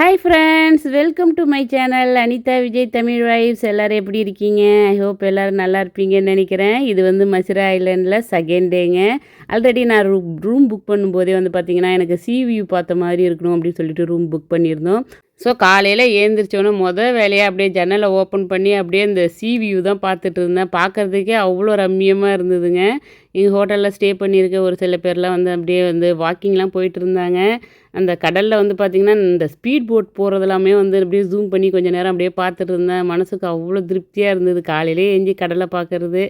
Hi friends welcome to my channel Anitha Vijay Tamil vibes எல்லோரும் எப்படி இருக்கீங்க? I hope எல்லோரும் நல்லா இருப்பீங்கன்னு நினைக்கிறேன். இது வந்து மசிரா ஐலண்டில் செகண்ட் டேங்க ஆல்ரெடி நான் ரூ ரூம் புக் பண்ணும்போதே வந்து பார்த்தீங்கன்னா எனக்கு சி வியூ பார்த்த மாதிரி இருக்கணும் அப்படின்னு சொல்லிட்டு ரூம் புக் பண்ணியிருந்தோம். ஸோ காலையில் ஏந்திரிச்சோன்னே மொதல் வேலையாக அப்படியே ஜன்னலை ஓப்பன் பண்ணி அப்படியே இந்த சி வியூ தான் பார்த்துட்டு இருந்தேன். பார்க்குறதுக்கே அவ்வளோ ரம்மியமாக இருந்ததுங்க. எங்கள் ஹோட்டலில் ஸ்டே பண்ணியிருக்க ஒரு சில பேர்லாம் வந்து அப்படியே வந்து வாக்கிங்லாம் போயிட்டு இருந்தாங்க. அந்த கடலில் வந்து பார்த்திங்கன்னா இந்த ஸ்பீட் போட் போகிறதெல்லாமே வந்து அப்படியே ஜூம் பண்ணி கொஞ்சம் நேரம் அப்படியே பார்த்துட்டு இருந்தேன். மனசுக்கு அவ்வளோ திருப்தியாக இருந்தது. காலையிலே எஞ்சி கடலை பார்க்குறது.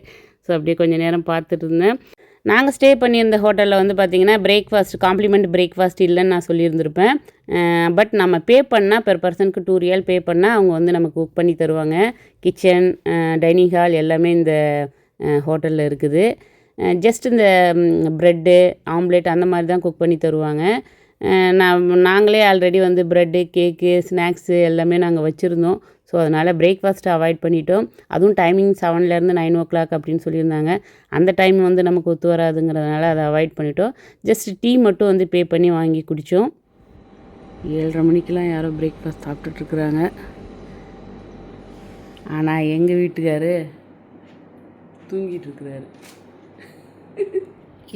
ஸோ அப்படியே கொஞ்சம் நேரம் பார்த்துட்டு இருந்தேன். நாங்கள் ஸ்டே பண்ணியிருந்த ஹோட்டலில் வந்து பார்த்திங்கன்னா பிரேக்ஃபாஸ்ட் காம்ப்ளிமெண்ட் பிரேக்ஃபாஸ்ட் இல்லைன்னு நான் சொல்லியிருந்திருப்பேன். பட் நம்ம பே பண்ணால் பெர் பர்சனுக்கு டூ ரியல் பே பண்ணால் அவங்க வந்து நமக்கு குக் பண்ணி தருவாங்க. கிச்சன் டைனிங் ஹால் எல்லாமே இந்த ஹோட்டலில் இருக்குது. ஜஸ்ட் இந்த ப்ரெட்டு ஆம்லேட் அந்த மாதிரி தான் குக் பண்ணி தருவாங்க. நான் நாங்களே ஆல்ரெடி வந்து ப்ரெட்டு கேக்கு ஸ்நாக்ஸு எல்லாமே நாங்கள் வச்சுருந்தோம். ஸோ அதனால் பிரேக்ஃபாஸ்ட்டை அவாய்ட் பண்ணிட்டோம். அதுவும் டைமிங் செவன்லேருந்து நைன் ஓ கிளாக் அப்படின்னு சொல்லியிருந்தாங்க. அந்த டைம் வந்து நமக்கு ஒத்து வராதுங்கிறதுனால அதை அவாய்ட் பண்ணிட்டோம். ஜஸ்ட் டீ மட்டும் வந்து பே பண்ணி வாங்கி குடித்தோம் ஏழரை மணிக்கெலாம் யாரோ பிரேக்ஃபாஸ்ட் சாப்பிட்டுட்ருக்குறாங்க. ஆனால் எங்கள் வீட்டுக்காரு தூங்கிட்டு இருக்கிறாரு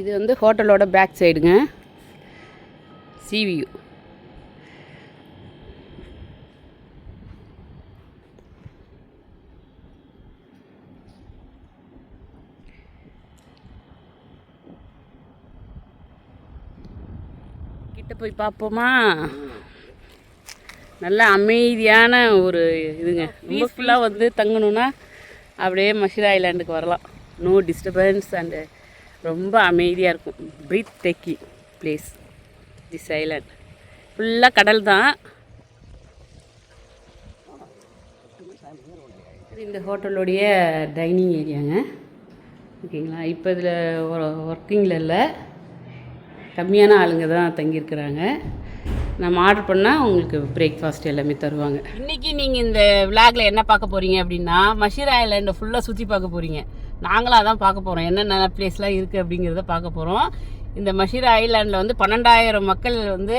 இது வந்து ஹோட்டலோட பேக் சைடுங்க சிவியூ கிட்ட போய் பார்ப்போமா? நல்ல அமைதியான ஒரு இதுங்க. பீஸ்ஃபுல்லாக வந்து தங்கணுன்னா அப்படியே மஷிரா ஐலாண்டுக்கு வரலாம். நோ டிஸ்டர்பன்ஸ் அண்டு ரொம்ப அமைதியாக இருக்கும். Breathtaking place this island ஃபுல்லாக கடல் தான். இந்த ஹோட்டலுடைய டைனிங் ஏரியாங்க ஓகேங்களா இப்போ இதில் ஒர்க்கிங்கில் இல்லை. கம்மியான ஆளுங்க தான் தங்கியிருக்கிறாங்க. நம்ம ஆர்டர் பண்ணால் உங்களுக்கு பிரேக்ஃபாஸ்ட் எல்லாமே தருவாங்க. இன்றைக்கி நீங்கள் இந்த விளாகில் என்ன பார்க்க போகிறீங்க அப்படின்னா மஷீர் ஐலாண்டை ஃபுல்லாக சுற்றி பார்க்க போகிறீங்க நாங்களும் அதான் பார்க்க போகிறோம் என்னென்ன பிளேஸ்லாம் இருக்குது அப்படிங்கிறத பார்க்க போகிறோம் இந்த மஷீர் ஐலாண்டில் வந்து பன்னெண்டாயிரம் மக்கள் வந்து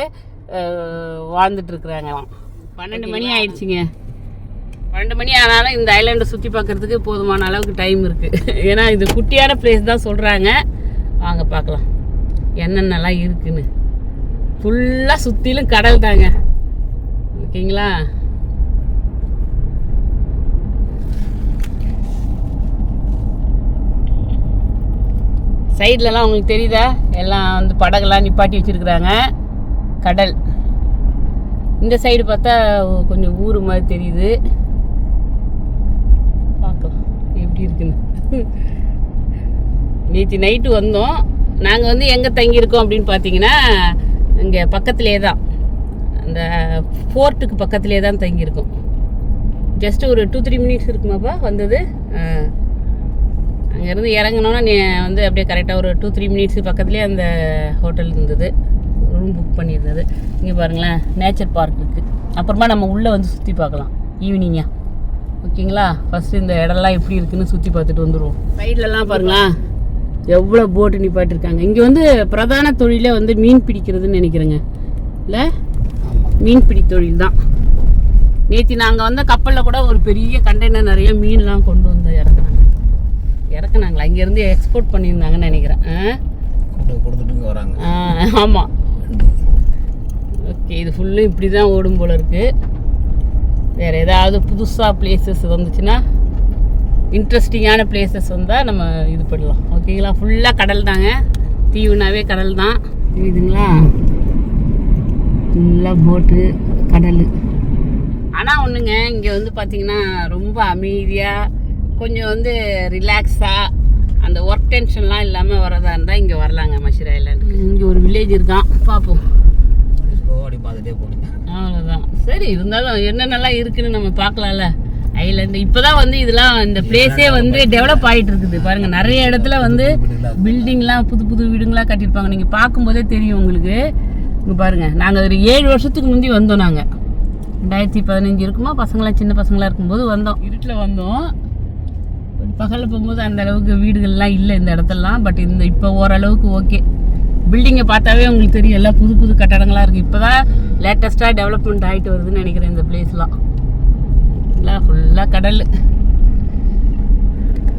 வாழ்ந்துட்டுருக்குறாங்களாம் பன்னெண்டு மணி ஆயிடுச்சுங்க. பன்னெண்டு மணி ஆனாலும் இந்த ஐலாண்டை சுற்றி பார்க்குறதுக்கு போதுமான அளவுக்கு டைம் இருக்குது ஏன்னா இது குட்டியான பிளேஸ் தான் சொல்கிறாங்க வாங்க பார்க்கலாம். என்னென்னலாம் இருக்குன்னு. ஃபுல்லாக சுற்றிலும் கடல் தாங்க. ஓகேங்களா? சைட்லலாம் உங்களுக்கு தெரியுதா? எல்லாம் வந்து படகுலாம் நிப்பாட்டி வச்சுருக்குறாங்க. கடல். இந்த சைடு பார்த்தா கொஞ்சம் ஊர் மாதிரி தெரியுது. பார்க்கலாம். எப்படி இருக்குன்னு. நேற்று நைட்டு வந்தோம். நாங்கள் வந்து எங்கே தங்கியிருக்கோம் அப்படின்னு பார்த்தீங்கன்னா இங்கே பக்கத்துலேயே தான் அந்த ஃபோர்ட்டுக்கு பக்கத்துலேயே தான் தங்கியிருக்கோம். ஜஸ்ட்டு ஒரு டூ த்ரீ மினிட்ஸ் இருக்குமாப்பா? வந்தது. அங்கேருந்து இறங்கினோன்னா நீ வந்து அப்படியே கரெக்டாக ஒரு டூ த்ரீ மினிட்ஸ் பக்கத்துலேயே அந்த ஹோட்டல் இருந்தது. ரூம் புக் பண்ணியிருந்தது. இங்கே பாருங்களேன் நேச்சர் பார்க் இருக்குது அப்புறமா நம்ம உள்ளே வந்து சுற்றி பார்க்கலாம். ஈவினிங்காக ஓகேங்களா ஃபஸ்ட்டு இந்த இடம்லாம் எப்படி இருக்குன்னு சுற்றி பார்த்துட்டு வந்துடுவோம் சைட்லலாம் பாருங்களேன். எவ்வளோ போட்டு நிப்பாட்டிருக்காங்க. இங்கே வந்து பிரதான தொழிலே வந்து மீன் பிடிக்கிறதுன்னு நினைக்கிறேங்க. இல்லை? மீன்பிடி தொழில் தான் நேற்று நாங்கள் வந்த கப்பலில் கூட ஒரு பெரிய கண்டெய்னர் நிறைய மீன்லாம் கொண்டு வந்து இறக்குனாங்க. இறக்குனாங்களா? இங்கேருந்து எக்ஸ்போர்ட் பண்ணியிருந்தாங்கன்னு நினைக்கிறேன். கொடுத்துட்டு வராங்க. ஆமாம் ஓகே இது ஃபுல்லும் இப்படி தான் ஓடும் போல இருக்குது வேறு ஏதாவது புதுசாக பிளேசஸ் வந்துச்சுன்னா இன்ட்ரெஸ்டிங்கான பிளேசஸ் வந்தால் நம்ம இது பண்ணலாம். ஓகேங்களா ஃபுல்லாக கடல் தாங்க. தீவுனாவே கடல் தான். இதுங்களா ஃபுல்லாக போட்டு கடல். ஆனால் ஒன்றுங்க இங்கே வந்து பார்த்திங்கன்னா ரொம்ப அமைதியாக கொஞ்சம் வந்து ரிலாக்ஸாக அந்த ஒர்க் டென்ஷன்லாம் இல்லாமல் வரதா இருந்தால் இங்கே வரலாங்க மஷிரா இங்கே ஒரு வில்லேஜ் இருக்கான். பார்ப்போம் ஸ்லோவாடி பார்த்துட்டே போடுங்க அவ்வளோதான் சரி இருந்தாலும் என்னென்னலாம் இருக்குன்னு நம்ம பார்க்கலாம்ல. ஐலாண்டு இப்போதான் வந்து இதெல்லாம் இந்த பிளேஸே வந்து டெவலப் ஆகிட்டு இருக்குது பாருங்க நிறைய இடத்துல வந்து பில்டிங்லாம் புது புது வீடுங்களாம் கட்டியிருப்பாங்க. நீங்கள் பார்க்கும்போதே தெரியும் உங்களுக்கு. இங்கே பாருங்க நாங்கள் ஒரு ஏழு வருஷத்துக்கு முந்தி வந்தோம் நாங்கள் ரெண்டாயிரத்தி பதினஞ்சு இருக்குமா? பசங்களாம் சின்ன பசங்களாக இருக்கும்போது வந்தோம். இருட்டில் வந்தோம். பகலில் போகும்போது அந்த அளவுக்கு வீடுகள்லாம் இல்லை இந்த இடத்துலலாம் பட் இந்த இப்போ ஓரளவுக்கு ஓகே பில்டிங்கை பார்த்தாவே உங்களுக்கு தெரியும். எல்லாம் புது புது கட்டடங்களா இருக்கு. இப்போதான் லேட்டஸ்ட்டாக டெவலப்மெண்ட் ஆகிட்டு வருதுன்னு நினைக்கிறேன் இந்த பிளேஸ்லாம் எல்லாம் ஃபுல்லாக கடல்.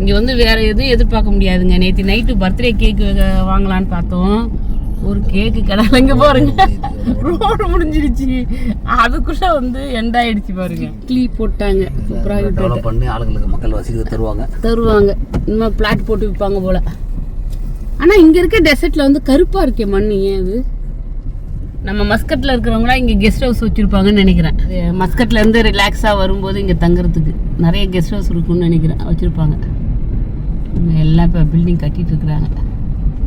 இங்கே வந்து வேற எதுவும் எதிர்பார்க்க முடியாதுங்க. நேற்று நைட்டு பர்த்டே கேக்கு வாங்கலான்னு பார்த்தோம். ஒரு கேக்கு கடை இங்கே பாருங்க. ரோடு முடிஞ்சிருச்சு. அதுக்குள்ள வந்து எண்ட் ஆயிடுச்சு பாருங்க. இட்லி போட்டாங்க. சூப்பராக பண்ணி ஆளுங்களுக்கு மக்கள் வசதி தருவாங்க. தருவாங்க. இனிமேல் பிளாட் போட்டு விற்பாங்க போல. ஆனால் இங்கே இருக்க டெசர்ட்டில் வந்து கருப்பாக இருக்கே மண் ஏன் அது நம்ம மஸ்கட்டில் இருக்கிறவங்களாம் இங்கே கெஸ்ட் ஹவுஸ் வச்சுருப்பாங்கன்னு நினைக்கிறேன். இது மஸ்கட்ல இருந்து ரிலாக்ஸாக வரும்போது இங்கே தங்குறதுக்கு நிறைய கெஸ்ட் ஹவுஸ் இருக்கும்னு நினைக்கிறேன். வச்சுருப்பாங்க. இவங்க எல்லாம் இப்போ பில்டிங் கட்டிட்டு இருக்கிறாங்க.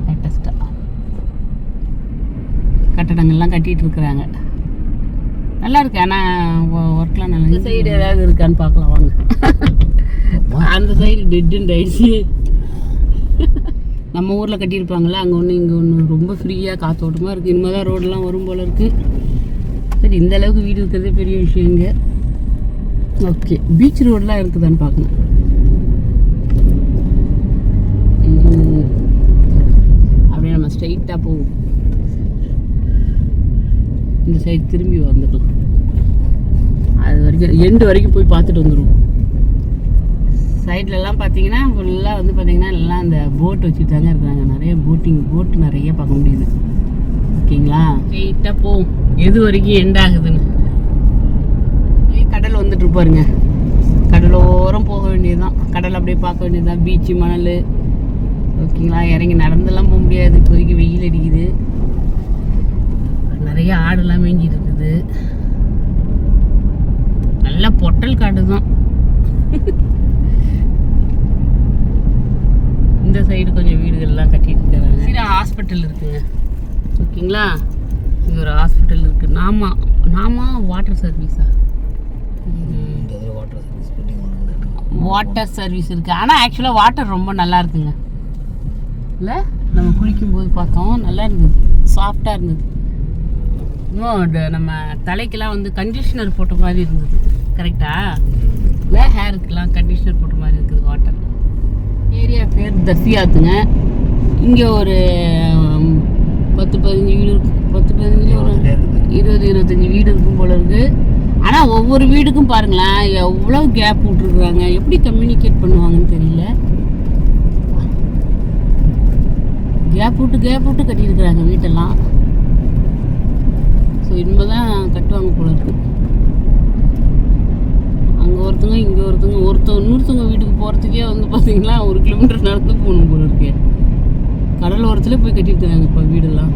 லேட்டஸ்ட்டாக கட்டடங்கள்லாம் கட்டிட்டு இருக்கிறாங்க. நல்லா இருக்கு. ஆனால் ஒர்க்லாம் நல்லா இந்த சைடு ஏதாவது இருக்கான்னு பார்க்கலாம். வாங்க. அந்த சைடு டெட்டுன்னு ஆயிடுச்சு நம்ம ஊரில் கட்டியிருப்பாங்களே அங்கே ஒன்று இங்கே ஒன்று ரொம்ப ஃப்ரீயாக காத்தோட்டமாக இருக்குது இனிமேல் தான் ரோடெலாம் வரும் போல் இருக்குது சரி இந்த அளவுக்கு வீடு இருக்கிறதே பெரிய விஷயம் இங்கே. ஓகே பீச் ரோடெலாம் இருக்குதான்னு பார்க்கணும் அப்படியே நம்ம ஸ்ட்ரைட்டாக போவோம். இந்த சைடு திரும்பி வந்துடலாம். அது வரைக்கும் எண்டு வரைக்கும் போய் பார்த்துட்டு வந்துடுவோம் சைட்லலாம் பார்த்தீங்கன்னா ஃபுல்லாக வந்து பார்த்தீங்கன்னா எல்லாம் அந்த போட் வச்சுட்டு தாங்க இருக்காங்க. நிறைய போட்டிங் போட் நிறைய பார்க்க முடியுது. ஓகேங்களா? ஸ்ட்ரெயிட்டாக போவோம் எது வரைக்கும் எண்ட் ஆகுதுன்னு. கடல் வந்துட்டு இருப்பாருங்க. கடலோரம் போக வேண்டியதுதான். கடல் அப்படியே பார்க்க வேண்டியதுதான். பீச்சு மணல். ஓகேங்களா? இறங்கி நடந்தெல்லாம் போக முடியாது. இப்போதைக்கு வெயில் அடிக்குது. நிறைய ஆடுலாம் மேய்ஞ்சிட்டு இருக்குது. நல்ல பொட்டல் காடு தான் இந்த சைடு கொஞ்சம் வீடுகள்லாம் கட்டிட்டு இருக்காங்க சரி ஹாஸ்பிட்டல் இருக்குங்க. ஓகேங்களா? இங்கே ஒரு ஹாஸ்பிட்டல் இருக்குது நாமா நாமா வாட்டர் சர்வீஸா வாட்டர் சர்வீஸ் இருக்குது ஆனால் ஆக்சுவலாக வாட்டர் ரொம்ப நல்லா இருக்குங்க. இல்லை? நம்ம குளிக்கும்போது பார்த்தோம். நல்லா இருந்தது. சாஃப்டாக இருந்தது. இன்னும் நம்ம தலைக்கெல்லாம் வந்து கண்டிஷனர் போட்ட மாதிரி இருந்தது. கரெக்டா இல்லை ஹேருக்கெல்லாம் கண்டிஷனர் போட்ட மாதிரி இருக்குது வாட்டர் ஏரியா பேர் தசியாத்துங்க. இங்கே ஒரு பத்து பதினஞ்சு வீடு இருக்கும் பத்து பதினஞ்சு ஒரு இருக்குது இருபது இருபத்தஞ்சி வீடு இருக்கும் போல இருக்கு. ஆனால் ஒவ்வொரு வீடுக்கும் பாருங்களேன் எவ்வளோ கேப் விட்ருக்குறாங்க எப்படி கம்யூனிகேட் பண்ணுவாங்கன்னு தெரியல. கேப் விட்டு கேப் விட்டு கட்டியிருக்கிறாங்க வீட்டெல்லாம். ஸோ இனிமேல் தான் கட்டுவாங்க போல இருக்கு. அங்கே ஒருத்தங்க இங்கே ஒருத்தங்க ஒருத்தவங்க இன்னொருத்தவங்க வீட்டுக்கு போகிறதுக்கே வந்து பார்த்தீங்கன்னா ஒரு கிலோமீட்டர் நடந்து போகணும் போல இருக்கே. கடல் ஓரத்தில் போய் கட்டியிருக்கிறாங்க இப்போ வீடெல்லாம்.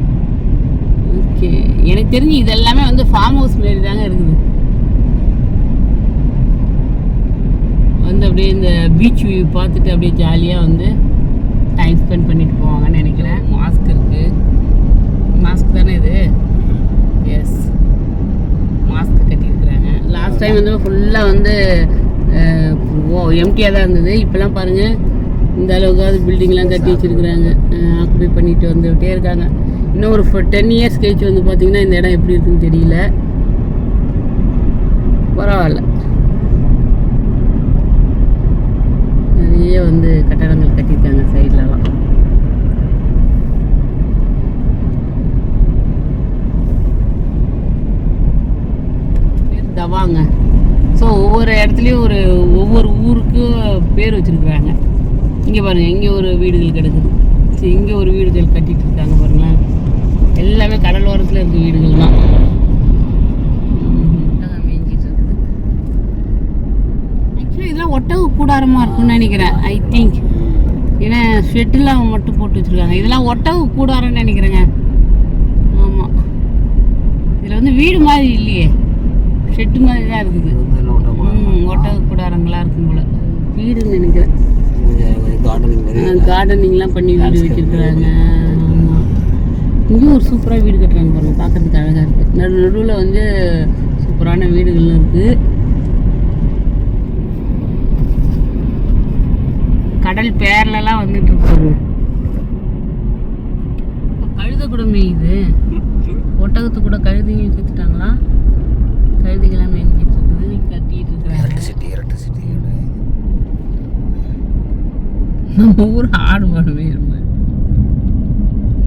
ஓகே. எனக்கு தெரிஞ்சு இது எல்லாமே வந்து ஃபார்ம் ஹவுஸ் மாரி தாங்க இருக்குது. வந்து அப்படியே இந்த பீச் வியூ பார்த்துட்டு அப்படியே ஜாலியாக வந்து டைம் ஸ்பெண்ட் பண்ணிட்டு போவாங்கன்னு நினைக்கிறேன். மாஸ்க் இருக்குது மாஸ்க் தானே இது? எஸ் டைம் வந்து ஃபுல்லாக வந்து ஓ எம்டியாக தான் இருந்தது. இப்போலாம் பாருங்கள் இந்த அளவுக்காவது பில்டிங்லாம் கட்டி வச்சுருக்குறாங்க. ஆக்குபை பண்ணிட்டு வந்துகிட்டே இருக்காங்க. இன்னும் ஒரு டென் இயர்ஸ் கழிச்சு வந்து பார்த்திங்கன்னா இந்த இடம் எப்படி இருக்குன்னு தெரியல. பரவாயில்ல. நிறைய வந்து கட்டடங்கள் கட்டியிருக்காங்க சைட்லலாம் பேர் தவாங்க ஸோ ஒவ்வொரு இடத்துலையும் ஒரு ஒவ்வொரு ஊருக்கு பேர் வச்சுருக்குறாங்க. இங்கே பாருங்கள் இங்கே ஒரு வீடுகள் கிடக்குது. சரி இங்கே ஒரு வீடுகள் கட்டிட்டு இருக்காங்க பாருங்களேன். எல்லாமே கடலோரத்தில் இருக்க வீடுகள் தான். ஆக்சுவலி இதெல்லாம் ஒட்டக கூடாரமாக இருக்கும்னு நினைக்கிறேன் ஐ திங்க் ஏன்னா ஷெட்டில் மட்டும் போட்டு வச்சுருக்காங்க. இதெல்லாம் ஒட்டக கூடாரம்னு நினைக்கிறேங்க. ஆமாம் இதில் வந்து வீடு மாதிரி இல்லையே. ஷெட்டு மாதிரி தான் இருக்குது. இது வந்து என்ன ஓட்ட ம் ஒட்டக கூடாரங்களா இருக்கும் போல. வீடுன்னு நினைக்கிறேன். கார்டனிங்லாம் பண்ணி வீடு வச்சிருக்கிறாங்க. இங்கேயும் ஒரு சூப்பராக வீடு கட்டுறாங்க பாருங்க பார்க்கறதுக்கு அழகாக இருக்குது நடு நடுவில் வந்து சூப்பரான வீடுகள்லாம் இருக்குது கடல் பேர்லலாம் வந்துட்டு இருக்காங்க கழுத கூட மேயுது ஒட்டகத்து கூட கழுதையும் சேர்த்துட்டாங்களா கழுதைகள்லாம் மேய்ஞ்சிட்டு இருக்குது கட்டிட்டு இருக்கிறாங்க எலக்ட்ரிசிட்டி எலக்ட்ரிசிட்டி நம்ம ஊர் ஆடு மாடுமே இருப்பார்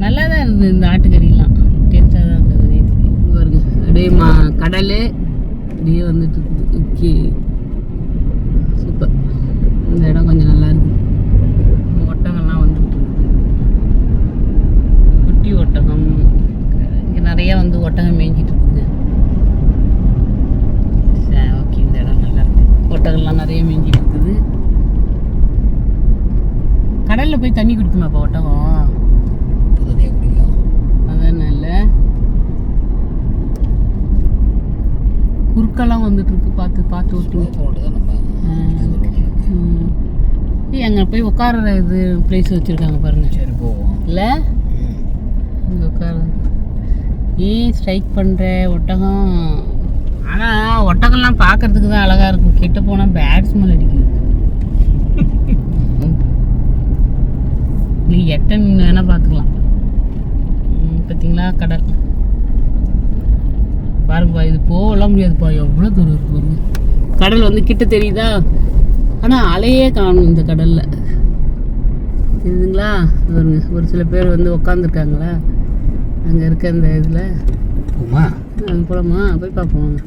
நல்லா தான் இருந்தது இந்த ஆட்டுக்கறிலாம். டேஸ்ட்டாக தான் இருந்தது. நேற்று வருங்க அப்படியே மா கடல் அப்படியே வந்துட்டு இருக்குது. ஓகே. சூப்பர். இந்த இடம் கொஞ்சம் நல்லா இருக்குது ஒட்டகம்லாம் வந்துட்டு இருக்குது குட்டி ஒட்டகம். இங்கே நிறையா வந்து ஒட்டகம் மேய்ஞ்சிட்டு இருக்குது சரி ஓகே. இந்த இடம் நல்லா இருக்குது ஒட்டகம்லாம் நிறைய மேய்ஞ்சிட்டு இருக்குது. கடலில் போய் தண்ணி குடிக்குமாப்பா ஒட்டகம்? உப்பு தண்ணியாக குடிக்கலாம். அதான் நல்ல குறுக்கெல்லாம் வந்துட்டு இருக்கு பார்த்து பார்த்து ஓட்டுங்க அங்கே போய் உட்கார இது பிளேஸ் வச்சுருக்காங்க பாருங்க. சரி போவோம். இல்லை? ம். இங்கே உட்கார. ஏன் ஸ்ட்ரைக் பண்ணுற ஒட்டகம். ஆனால் ஒட்டகம்லாம் பார்க்கறதுக்கு தான் அழகாக இருக்கும். கிட்ட போனால் பேட் ஸ்மெல் அடிக்குது நீ எட்ட மீன் வேணால் பார்த்துக்கலாம் ம், பார்த்தீங்களா கடல் பாருங்கப்பா இது போகலாம் முடியாதுப்பா. எவ்வளோ தூரம் இருக்கு பாருங்க. கடல் வந்து கிட்ட தெரியுதா? ஆனால் அலையே காணும் இந்த கடலில். தெரியுதுங்களா? பாருங்க ஒரு சில பேர் வந்து உக்காந்துருக்காங்களா? அங்கே இருக்க அந்த இதில். போமா? அங்கே போகலாமா போய் பார்ப்போம் வாங்க.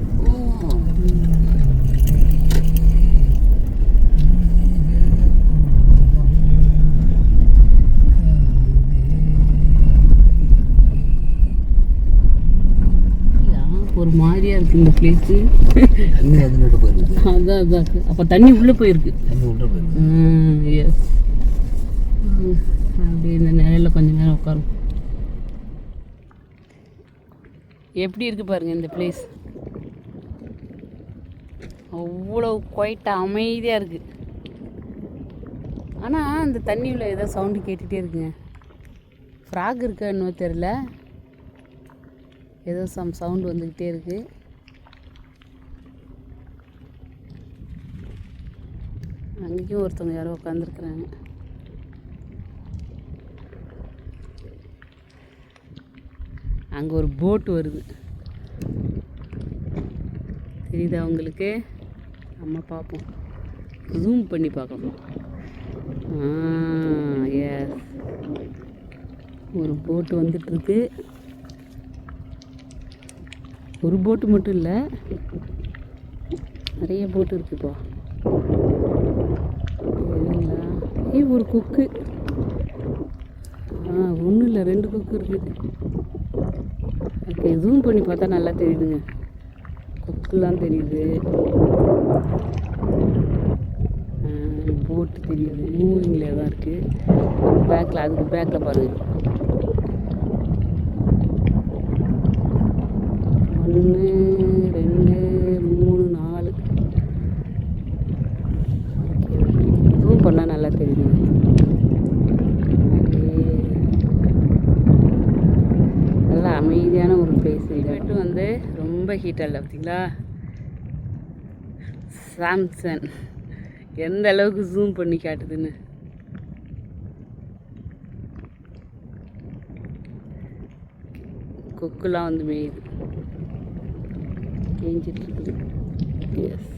ஐயா, ஒரு மாதிரியா இருக்கு இந்த பிளேஸு அதான் அதான். அப்போ தண்ணி உள்ளே போயிருக்கு. எஸ் அப்படியே இந்த நிலையில் கொஞ்ச நேரம் உட்காரும். எப்படி இருக்கு பாருங்க இந்த பிளேஸ் அவ்வளோ குவைட்டா அமைதியாக இருக்கு. ஆனால் அந்த தண்ணி உள்ள ஏதோ சவுண்டு கேட்டுகிட்டே இருக்குங்க. ஃப்ராக் இருக்கா இன்னும் தெரில ஏதோ சம் சவுண்டு வந்துக்கிட்டே இருக்குது அங்கேயும் ஒருத்தவங்க யாரோ உட்காந்துருக்குறாங்க அங்கே ஒரு போட்டு வருது. தெரியுதா அவங்களுக்கு நம்ம பார்ப்போம் ஜூம் பண்ணி பார்க்கணும். எஸ் ஒரு போட்டு வந்துட்டுருக்கு. ஒரு போட்டு மட்டும் இல்லை. நிறைய போட்டு இருக்குப்பா சரிங்களா? ஏய் ஒரு குக்கு. ஆ ஒன்றும் இல்லை ரெண்டு குக்கு இருக்குது ஓகே ஜூம் பண்ணி பார்த்தா நல்லா தெரியுதுங்க. கொக்குலாம் தெரியுது. போட்டு தெரியுது. மூவிங்கில் தான் இருக்குது பேக்கில் அதுக்கு பேக்கில் பாருங்கள் ஒன்று ரெண்டு மூணு நாலு. ஜூம் பண்ணால் நல்லா தெரியுது நல்லா அமைதியான ஒரு பிளேஸ் மட்டும் வந்து ரொம்ப ஹீட் அல்ல பார்த்தீங்களா சாம்சங் எந்த அளவுக்கு ஜூம் பண்ணி காட்டுதுன்னு. கொக்குலாம் வந்து மேயுது. மேய்ஞ்சிட்டு yes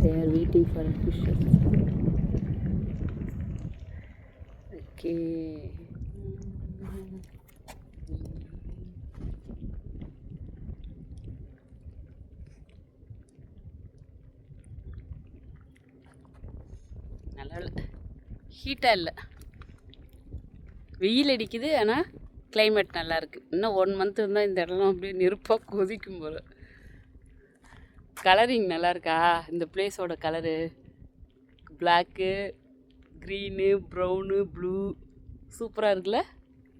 they are waiting for fishes okay நல்லா இல்லை ஹீட்டாக இல்லை. வெயில் அடிக்குது ஆனால் கிளைமேட் நல்லாயிருக்கு இன்னும் ஒன் மந்த் இருந்தால் இந்த இடம்லாம் அப்படியே நெருப்பாக கொதிக்கும் போல. கலரிங் நல்லா இருக்கா இந்த பிளேஸோட colour black green brown blue சூப்பராக இருக்குல்ல?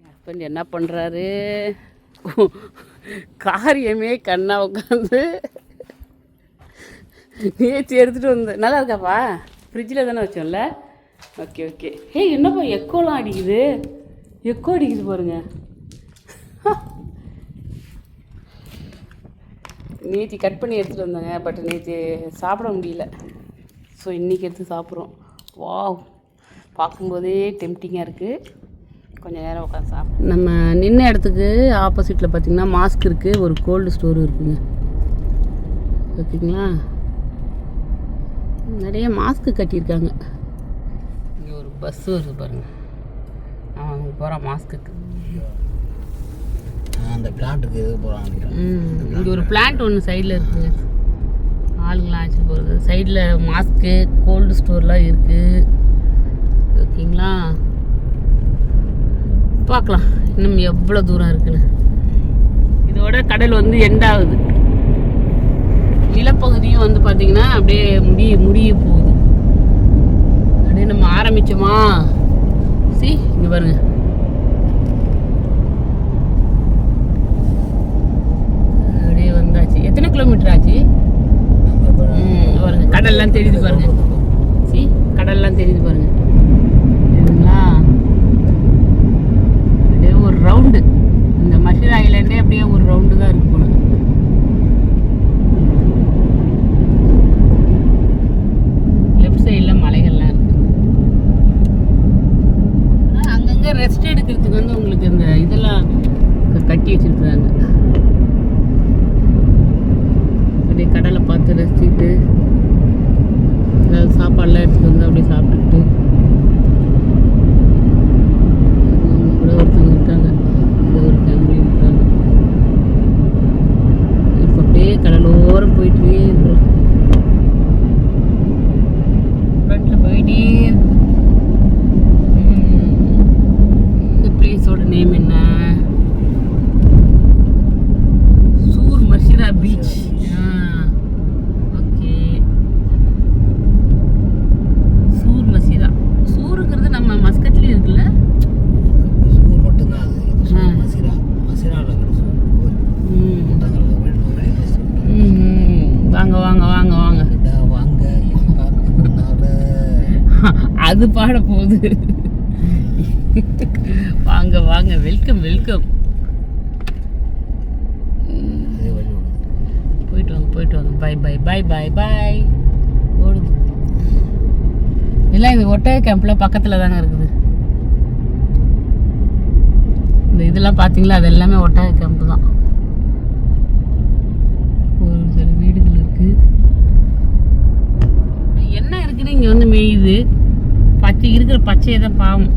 ஹஸ்பண்ட் என்ன பண்ணுறாரு காரியமே கண்ணா உட்காந்து நேற்று எடுத்துகிட்டு வந்து நல்லா இருக்காப்பா ஃப்ரிட்ஜில் தானே வச்சோம்ல? ஓகே ஓகே ஹே என்னப்பா எக்கோலாம் அடிக்குது. எக்கோ அடிக்குது பாருங்க. நேற்று கட் பண்ணி எடுத்துகிட்டு வந்தேங்க பட் நேற்று சாப்பிட முடியல. ஸோ இன்றைக்கி எடுத்து சாப்பிட்றோம். வாவ் பார்க்கும்போதே டெம்டிங்காக இருக்குது கொஞ்சம் நேரம் உட்காந்து சாப்பிடும் நம்ம நின்ன இடத்துக்கு ஆப்போசிட்டில் பார்த்திங்கன்னா மாஸ்க் இருக்குது ஒரு கோல்டு ஸ்டோர் இருக்குங்க. ஓகேங்களா நிறைய மாஸ்க்கு கட்டியிருக்காங்க. இங்கே ஒரு பஸ் வருது பாருங்கள் அவன் போகிறான் மாஸ்க்குக்கு அந்த பிளாட்டுக்கு எது ம் இங்கே ஒரு பிளான்ட் ஒன்று சைடில் இருக்குங்க. ஆளுங்களாம் வச்சு போகிறது சைடில் மாஸ்க்கு கோல்டு ஸ்டோர்லாம் இருக்குது ஓகேங்களா? பார்க்கலாம். இன்னும் எவ்வளோ தூரம் இருக்குன்னு. இதோட கடல் வந்து எண்டாகுது நிலப்பகுதியும் வந்து பார்த்திங்கன்னா அப்படியே முடிய முடிய போகுது. அப்படியே நம்ம ஆரம்பிச்சோமா? சி இங்கே பாருங்க அப்படியே வந்தாச்சு எத்தனை கிலோமீட்டர் ஆச்சு? பாருங்க. கடல்லாம் தெரியுது பாருங்க. சி கடல்லாம் தெரியுது பாருங்க. சரிங்களா அப்படியே ஒரு ரவுண்டு. இந்த மஷூர் ஐலாண்டே அப்படியே ஒரு ரவுண்டு தான் இருக்கு போல லெஃப்ட் சைடில் மலைகள்லாம் இருக்கு ஆனா, அங்கங்க ரெஸ்ட் எடுக்கிறதுக்கு வந்து உங்களுக்கு இந்த இதெல்லாம் க- கட்டி வச்சிருக்காங்க அப்படியே கடலை பார்த்து ரசிச்சுட்டு ஏதாவது சாப்பாடுலாம் எடுத்துட்டு வந்து அப்படியே சாப்பிட்டுக்கிட்டு இங்க கூட ஒருத்தவங்க இருக்காங்க இங்க ஒரு ஃபேமிலி இருக்காங்க இப்போ அப்படியே கடலோரம் போயிட்டே இருக்கிறோம் ஃப்ரண்ட்டில் போயிட்டே இருக்குது ம். இந்த பிளேஸோட நேம் என்ன சூர் மஷிரா பீச் ஓகே சூர் மசீரா சூருங்கிறது நம்ம மஸ்கட்லேயும் இருக்குல்ல சூர் மட்டும்தான் அது இது சூர் ஆ. மசிரா மசிராவில் இருக்கிற சூர் கோயில் ம் கொட்டாங்கல்ல வெளியில் வெளியில் ரெஸ்டாரண்ட் ம், வாங்க வாங்க வாங்க வாங்க கிட்ட வாங்க எல்லாருக்கும் முன்னால அது பாட போகுது. வாங்க வாங்க வெல்கம் வெல்கம். போயிட்டு வாங்க போயிட்டு வாங்க. Bye bye bye bye bye. ஓடுது. எல்லாம் இது ஒட்டக கேம்ப்ல பக்கத்தில் தானே இருக்குது. இந்த இதெல்லாம் பார்த்தீங்களா அது எல்லாமே ஒட்டக கேம்ப் தான். ஒரு சில வீடுகள் இருக்குது என்ன இருக்குன்னு இங்கே வந்து மேயுது. பச்சை இருக்கிற பச்சையை தான் பாவம்.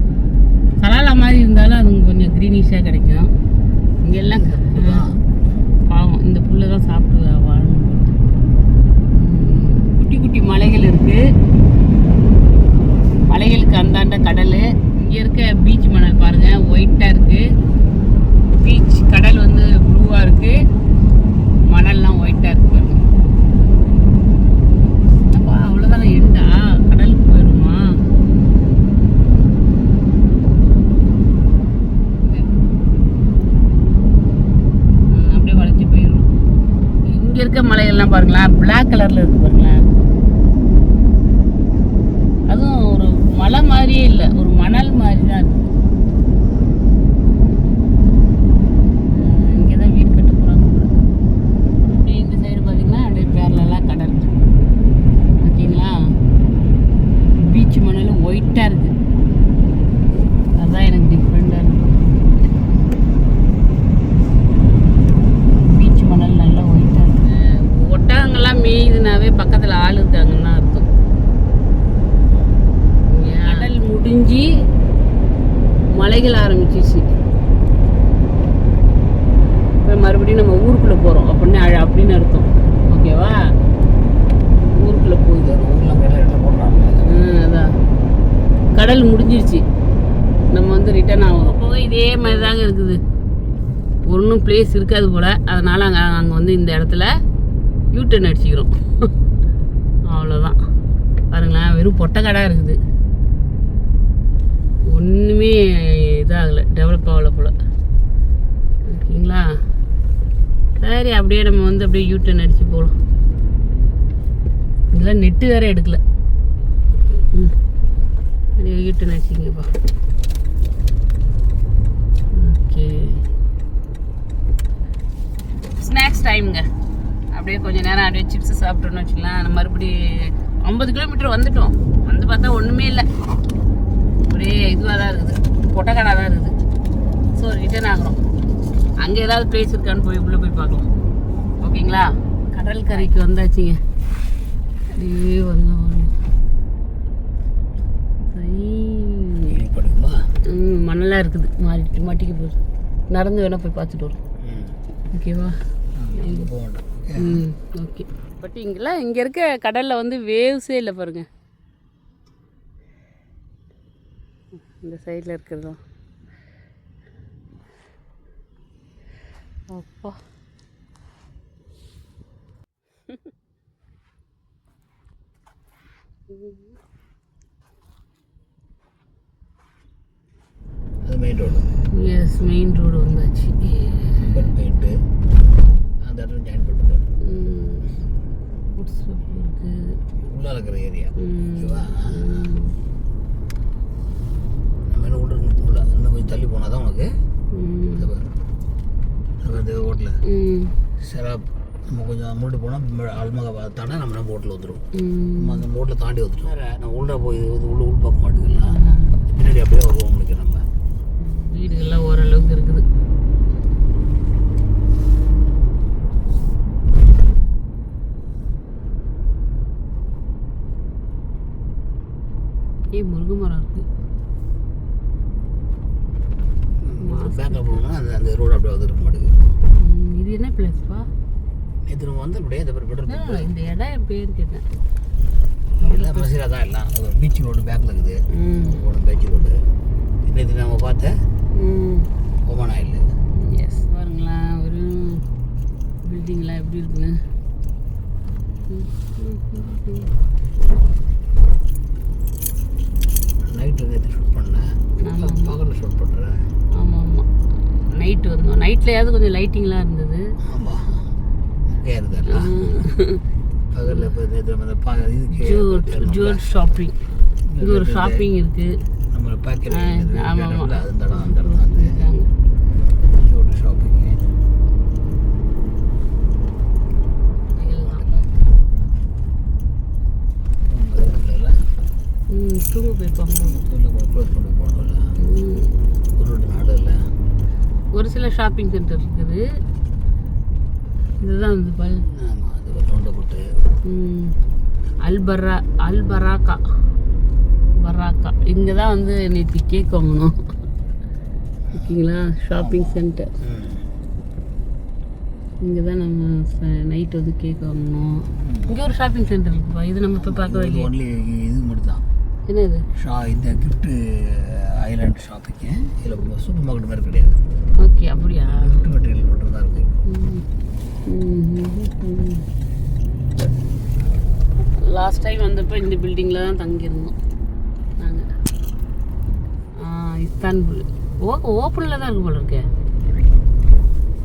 சலாலா மாதிரி இருந்தாலும் அது கொஞ்சம் க்ரீனிஷாக கிடைக்கும். இங்கே எல்லாம் பாவம் இந்த புல்லை தான் சாப்பிட்டு வாழணும் குட்டி குட்டி மலைகள் இருக்குது மலைகளுக்கு அந்தாண்ட கடல். இங்கே இருக்க பீச் மணல் பாருங்கள் ஒயிட்டாக இருக்குது பீச் கடல் வந்து ப்ளூவாக இருக்குது மணல்லாம் ஒயிட்டாக இருக்கு பாருங்க அப்பா அவ்வளோதானே எண்டா கடலுக்கு போயிடுமா ம், அப்படியே வளைஞ்சு போயிடும் இங்க இருக்க மலைகள்லாம் பாருங்களேன் பிளாக் கலர்ல இருக்கு பாருங்களேன். அதுவும் ஒரு மலை மாதிரியே இல்லை ஒரு மணல் மாதிரி தான் இருக்கு இங்கே தான் வீடு கட்ட போகிறாங்க போல அப்படியே இந்த சைடு பார்த்தீங்கன்னா அப்படியே பேரலாம் கடல் ஓகேங்களா பீச் மணல் ஒயிட்டாக இருக்கு அதான் எனக்கு டிஃப்ரெண்ட்டாக இருக்கு பீச் மணல் நல்லா ஒயிட்டாக இருக்கு ஒட்டகங்கள்லாம் மேயுதுனாவே பக்கத்தில் ஆள் இருக்காங்கன்னு தான் அர்த்தம் கடல் முடிஞ்சு மலைகள் ஆரம்பிச்சிச்சு இப்போ மறுபடியும் நம்ம ஊருக்குள்ளே போகிறோம் அப்படின்னு அழ- அப்படின்னு அர்த்தம் ஓகேவா ஊருக்குள்ளே போகுது ஒரு ஊரில் மேலே இடத்துல போடுறாங்க ம், அதான் கடல் முடிஞ்சிருச்சு நம்ம வந்து ரிட்டர்ன் ஆகும் போக இதே மாதிரி தாங்க இருக்குது ஒன்றும் இருக்காது போல். அதனால் அங்கே நாங்கள் வந்து இந்த இடத்துல யூட்டன் அடிச்சுக்கிறோம். அவ்வளோதான் பாருங்களேன் வெறும் பொட்டக்கடாக இருக்குது. ஒன்றுமே இதாகலை டெவலப் ஆகலை போல். ஓகேங்களா? சரி அப்படியே நம்ம வந்து அப்படியே யூட்டர்ன் அடித்து போகலாம். இதெல்லாம் நெட்டு வேறு எடுக்கலை. ம். அப்படியே யூட்டர்ன் அடிச்சிங்கப்பா ஓகே ஸ்நாக்ஸ் டைமுங்க அப்படியே கொஞ்ச நேரம் அப்படியே சிப்ஸ் சாப்பிட்டோன்னு வச்சுக்கலாம் மறுபடி ஐம்பது கிலோமீட்டர் வந்துட்டோம். வந்து பார்த்தா ஒன்றுமே இல்லை. ஒரே இதுவாக தான் இருக்குது. பொட்டக்கடா தான் இருக்குது. ஸோ ரிட்டர்ன் ஆகுறோம். அங்கே ஏதாவது பிளேஸ் இருக்கான்னு போய் உள்ளே போய் பார்க்கலாம். ஓகேங்களா? கடல் கரைக்கு வந்தாச்சுங்க. அப்படியே வரலாம் வரலாம் ஐ. படிக்குமா ம் மணலாக இருக்குது. மாறிட்டு மாட்டிக்க போகுது. நடந்து வேணால் போய் பார்த்துட்டு வரும் ஓகேவா ம். ஓகே பட் இங்கெல்லாம் இங்கே இருக்க கடலில் வந்து வேவ்ஸே இல்லை பாருங்க. இந்த சைடில் இருக்கிறதும் அப்பா. Main road yes main road வந்தாச்சு. நம்பர் பெயிண்ட்டு அந்த இடத்துல ஜாயின் பண்ணிட்டு ஃபுட் ஸ்டாப் இருக்குது உள்ளே இருக்கிற ஏரியா ம். ஓகேவா? நம்ம என்ன உள்ள உள்ள இன்னும் கொஞ்சம் தள்ளி போனால் தான் உனக்கு ம். இந்த ஹோட்டலில் ம். செராப் நம்ம கொஞ்சம் முன்னாடி போனால் அல்மகா தாண்டா நம்ம நம்ம ஹோட்டலில் வந்துடும் ம். நம்ம அந்த ஹோட்டலை தாண்டி வந்துட்டோம் வேற. நான் உள்ள போய் வந்து உள்ள உள் பார்க்க மாட்டேங்கலாம் பின்னாடி அப்படியே வருவோம் உங்களுக்கு நம்ம. வீடுகள்லாம் ஓரளவுக்கு இருக்குது ஏய் முருங்கை மரம் இருக்கு பேக்கில் போனோம்னா அந்த அந்த ரோடு அப்படியே வந்து இருக்க மாட்டேங்குது. இது என்ன பிளேஸ்ப்பா நேற்று நம்ம வந்து அப்படியே இந்த பெட்ரோல் இந்த இடம் என் பேர் கேட்டேன். எல்லாம் மசீரா தான் எல்லாம் அது ஒரு பீச் ரோடு பேக்கில் இருக்குது. போன பீச் ரோடு நேற்று நம்ம பார்த்த ஒமான் ஆயில் எஸ் பாருங்களேன் ஒரு பில்டிங்லாம் எப்படி இருக்குன்னு ம், ம், ம், ம். நைட்டு நேற்று ஷூட் பண்ணேன். பகலில் ஷூட் பண்ணுறேன் ஆமாம் ஆமாம் நைட்டு வந்தோம். நைட்லையாவது கொஞ்சம் லைட்டிங்லாம் இருந்தது. ஆமாம் ஓகே இருந்தால பகலில் இப்போ நேற்று இதுக்கு ஷாப்பிங் இங்கே ஒரு ஷாப்பிங் இருக்குது நம்ம பேக்கெட் ஆ, ஆமா, ஆமா. அந்த இடம் அந்த இடம் தான் அது ஜூட் ஷாப்பிங்கு ம் தூங்க போயிருப்பாங்க க்ளோஸ் ஒரு ஒரு சில ஷாப்பிங் சென்டர் இருக்குது. இதுதான் வந்து பல். அல்பரா அல்பராக்கா. பராக்கா. இங்கே தான் வந்து நேற்று கேக் வாங்கணும் ஓகேங்களா? ஷாப்பிங் சென்டர் இங்கே தான் நம்ம நைட் வந்து கேக் வாங்கணும் இங்கே ஒரு ஷாப்பிங் சென்டர் இருக்குப்பா. இது நம்ம இப்போ பார்க்க வேண்டிய இது மட்டும் தான் என்னது? ஷா இந்த கிஃப்ட் ஐலாண்ட் ஷாப்பிங்கு இதில் சூப்பர் மார்க்கெட் மாதிரி கிடையாது. ஓகே அப்படியா? கிஃப்ட் மெட்டீரியல் மட்டும் தான் இருக்குது லாஸ்ட் டைம் வந்தப்போ இந்த பில்டிங்கில் தான் தங்கியிருந்தோம் நாங்கள் இஸ்தான்புல். ஓ ஓப்பனில் தான் இருக்கு போல இருக்கே.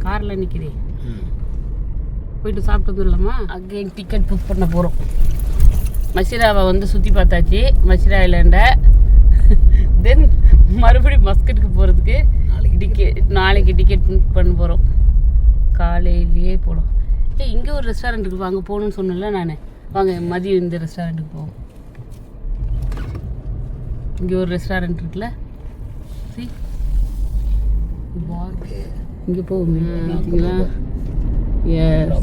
காரில் நிற்கிறே போயிட்டு சாப்பிட்டு வந்துடலாமா அகைன் டிக்கெட் புக் பண்ண போகிறோம் மசிராவை வந்து சுற்றி பார்த்தாச்சு. மசிரா ஐலாண்டை தென் மறுபடியும் மஸ்கட்டுக்கு போகிறதுக்கு நாளைக்கு டிக்கெட் நாளைக்கு டிக்கெட் புக் பண்ண போகிறோம் காலையிலேயே போகலாம் ஏய் இங்கே ஒரு ரெஸ்டாரண்ட் வாங்க போகணும்னு சொன்னேன்ல நான். வாங்க மதியம் இந்த ரெஸ்டாரண்ட்டுக்கு போவோம். இங்கே ஒரு ரெஸ்டாரண்ட் இருக்குல்ல? சி இங்கே போவோமே. பார்த்தீங்களா எஸ்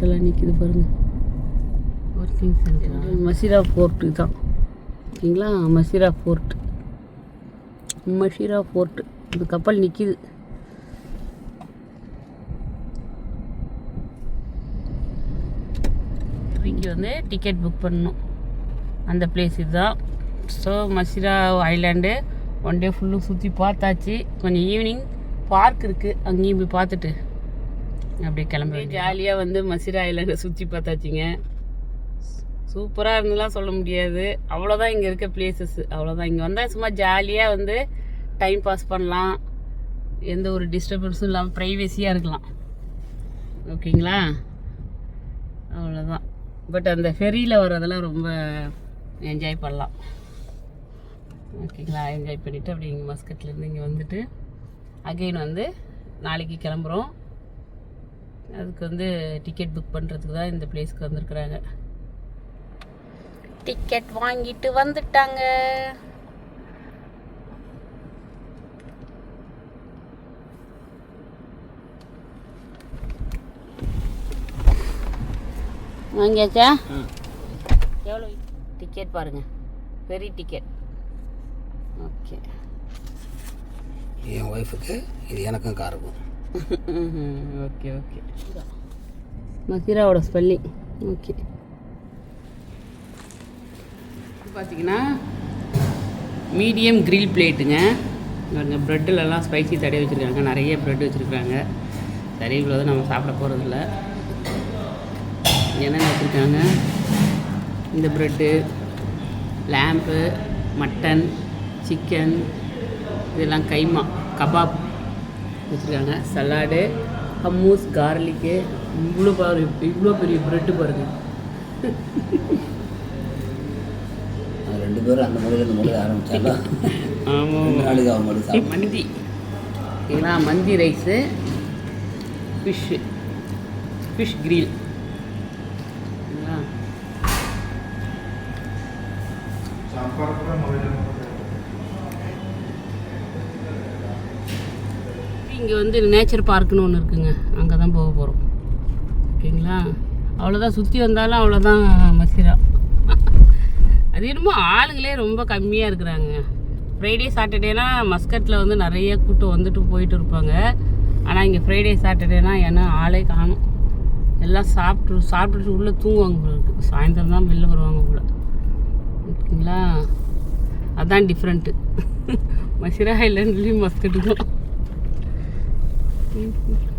ஹோட்டலாக நிற்கிது பாருங்க. ஒர்க்கிங் சென்டர் மசிரா ஃபோர்ட்டு தான். ஓகேங்களா? மசிரா ஃபோர்ட் மஷிரா ஃபோர்ட் இது கப்பல் நிற்கிது த்ரீக்கு வந்து டிக்கெட் புக் பண்ணணும். அந்த பிளேஸ் இதுதான். So Masirah island one day ஃபுல்லும் சுற்றி பார்த்தாச்சு. கொஞ்சம் ஈவினிங் பார்க் இருக்குது அங்கேயும் போய் பார்த்துட்டு. அப்படியே கிளம்பி ஜாலியாக வந்து மசிரா ஐலாண்டை சுற்றி பார்த்தாச்சுங்க. சூப்பராக இருந்தெல்லாம் சொல்ல முடியாது. அவ்வளோதான் இங்கே இருக்க பிளேசஸ் அவ்வளோதான் இங்கே வந்தால் சும்மா ஜாலியாக வந்து டைம் பாஸ் பண்ணலாம். எந்த ஒரு டிஸ்டர்பன்ஸும் இல்லாமல் ப்ரைவேசியாக இருக்கலாம். ஓகேங்களா? அவ்வளோதான் பட் அந்த ஃபெரியில் வர்றதெல்லாம் ரொம்ப என்ஜாய் பண்ணலாம். ஓகேங்களா? என்ஜாய் பண்ணிவிட்டு அப்படியே இங்கே மஸ்கட்லேருந்து இங்கே வந்துட்டு அகைன் வந்து நாளைக்கு கிளம்புறோம். அதுக்கு வந்து டிக்கெட் புக் பண்ணுறதுக்கு தான் இந்த பிளேஸ்க்கு வந்திருக்குறாங்க. டிக்கெட் வாங்கிட்டு வந்துட்டாங்க. வாங்கியாச்சா? எவ்வளோ டிக்கெட் பாருங்கள் பெரிய டிக்கெட் ஓகே என் ஒய்ஃபுக்கு இது எனக்கும் காருக்கும் ஓகே ஓகே மசீராவோட ஸ்பெல்லிங் ஓகே பார்த்தீங்கன்னா மீடியம் கிரில் பிளேட்டுங்க பாருங்க ப்ரெட்டிலலாம் ஸ்பைசி தடவி வச்சுருக்காங்க. நிறைய ப்ரெட் வச்சுருக்காங்க. சரி இவ்வளோ தான் நம்ம சாப்பிட போகிறதில்ல என்னென்ன வச்சுருக்காங்க? இந்த ப்ரெட்டு லேம்பு மட்டன் சிக்கன் இதெல்லாம் கைமா கபாப். வச்சுருக்காங்க. சலாடு ஹம்மூஸ் கார்லிக்கு இவ்வளோ பாரு இவ்வளோ பெரிய ப்ரெட்டு பாருங்க. அது ரெண்டு பேரும் அந்த மூலையில் இந்த மூலையில் ஆரம்பித்தாலும் ஆமாம் நாளைக்கு அவன் மட்டும் மந்தி. ஓகேங்களா மந்தி ரைஸு ஃபிஷ்ஷு ஃபிஷ் கிரில் ஓகேங்களா இங்கே வந்து நேச்சர் பார்க்குன்னு ஒன்று இருக்குங்க. அங்கே தான் போக போகிறோம் ஓகேங்களா? அவ்வளோதான் சுற்றி வந்தாலும் அவ்வளோதான் மசிரா. அது என்னமோ ஆளுங்களே ரொம்ப கம்மியாக இருக்கிறாங்க. ஃப்ரைடே சாட்டர்டேனா மஸ்கட்டில் வந்து நிறைய கூட்டம் வந்துட்டு போயிட்டு இருப்பாங்க. ஆனால் இங்கே ஃப்ரைடே சாட்டர்டேனா ஏன்னா ஆளே காணும். எல்லாம் சாப்பிட்டு சாப்பிட்டுட்டு உள்ளே தூங்குவாங்க போல இருக்கு. சாயந்தரம் தான் வெளில வருவாங்க போல். ஓகேங்களா? அதான் டிஃப்ரெண்ட்டு மசிரா Thank you.